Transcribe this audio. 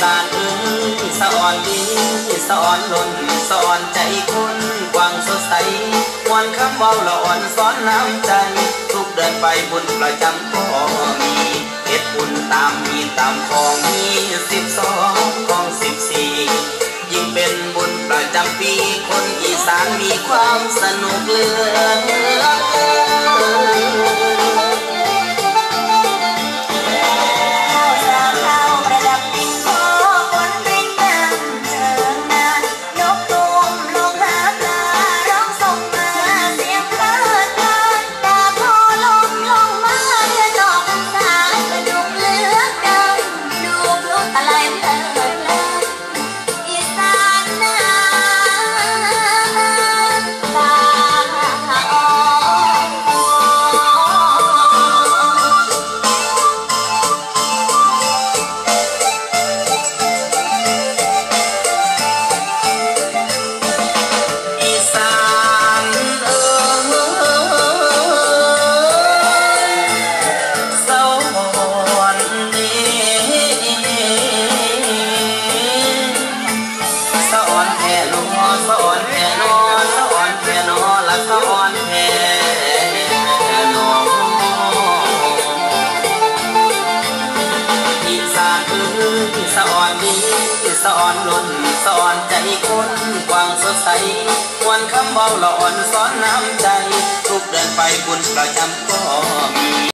สานเอ้ยสอนดีสอนหล่นสอนใจคุณกว้างสดใสวันคำเว้าละอ่อนสอนน้ำใจ ทุกเดินไปบุญประจำก็มีเฮ็ดบุญตามมีตามของมีสิบสองของสิบสี่ยิ่งเป็นบุญประจำปี คนอีสานมีความสนุกเลือน alive. อีสานเอ้ยสะอ่อนดีสะอ่อนล้นสะอ่อนใจคนกว้างสดใสควนคำเบาละอ่อนสอนน้ำใจ ทุกเดินไปบุญประจำก็มี